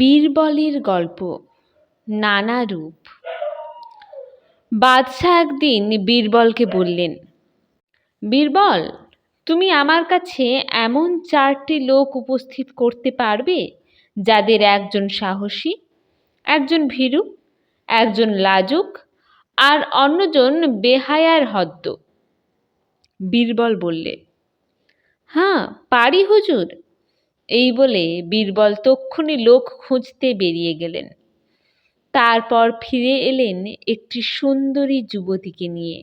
বীরবলের গল্প, নানা রূপ। বাদশাহ একদিন বীরবলকে বললেন, বীরবল, তুমি আমার কাছে এমন চারটি লোক উপস্থিত করতে পারবে যাদের একজন সাহসী, একজন ভীরু, একজন লাজুক আর অন্যজন বেহায়ার হদ্দ? বীরবল বললে হ্যাঁ পারি হুজুর। এই বলে বীরবল তক্ষুনি লোক খুঁজতে বেরিয়ে গেলেন। তারপর ফিরে এলেন একটি সুন্দরী যুবতীকে নিয়ে।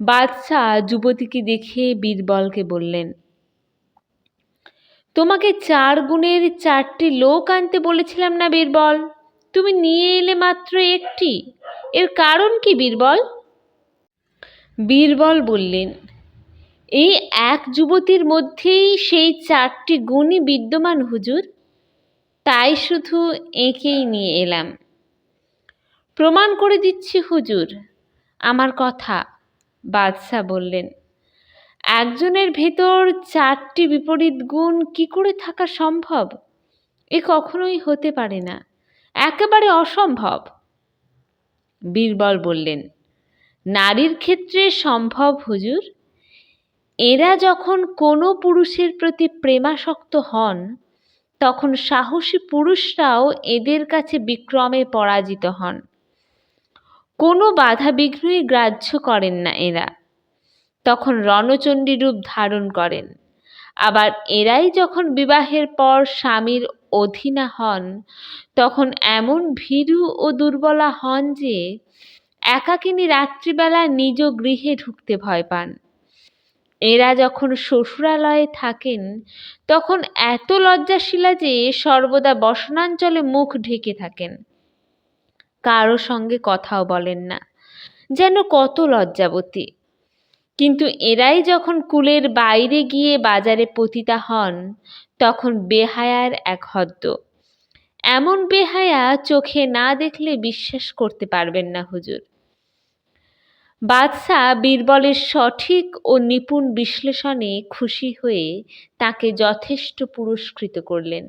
বাদশাহ যুবতীকে দেখে বীরবলকে বললেন, তোমাকে চার গুণের চারটি লোক আনতে বলেছিলাম না বীরবল? তুমি নিয়ে এলে মাত্র একটি। এর কারণ কি বীরবল? বীরবল বললেন এই এক যুবতীর মধ্যেই সেই চারটি গুণই বিদ্যমান, হুজুর। তাই শুধু এঁকেই নিয়ে এলাম। প্রমাণ করে দিচ্ছি, হুজুর, আমার কথা, বাদশাহ বললেন। একজনের ভেতর চারটি বিপরীত গুণ কি করে থাকা সম্ভব? এ কখনোই হতে পারে না। একেবারে অসম্ভব। বীরবল বললেন, নারীর ক্ষেত্রে সম্ভব, হুজুর? এরা যখন কোনো পুরুষের প্রতি প্রেমাসক্ত হন, তখন সাহসী পুরুষরাও এদের কাছে বিক্রমে পরাজিত হন। কোনো বাধা বিঘ্নই গ্রাহ্য করেন না এরা। তখন রণচণ্ডী রূপ ধারণ করেন। আবার এরাই যখন বিবাহের পর স্বামীর অধীনা হন, তখন এমন ভীরু ও দুর্বলা হন যে, একাকিনী রাত্রিবেলা নিজ গৃহে ঢুকতে ভয় পান। এরা যখন শ্বশুরালয়ে থাকেন, তখন এত লজ্জাশীলা যে সর্বদা বসনাঞ্চলে মুখ ঢেকে থাকেন। কারও সঙ্গে কথাও বলেন না। যেন কত লজ্জাবতী। কিন্তু এরাই যখন কুলের বাইরে গিয়ে বাজারে পতিতা হন, তখন বেহায়ার এক হদ্দ। এমন বেহায়া চোখে না দেখলে বিশ্বাস করতে পারবেন না হুজুর। বাদশাহ বীরবলের সঠিক ও নিপুণ বিশ্লেষণে খুশি হয়ে তাঁকে যথেষ্ট পুরস্কৃত করলেন।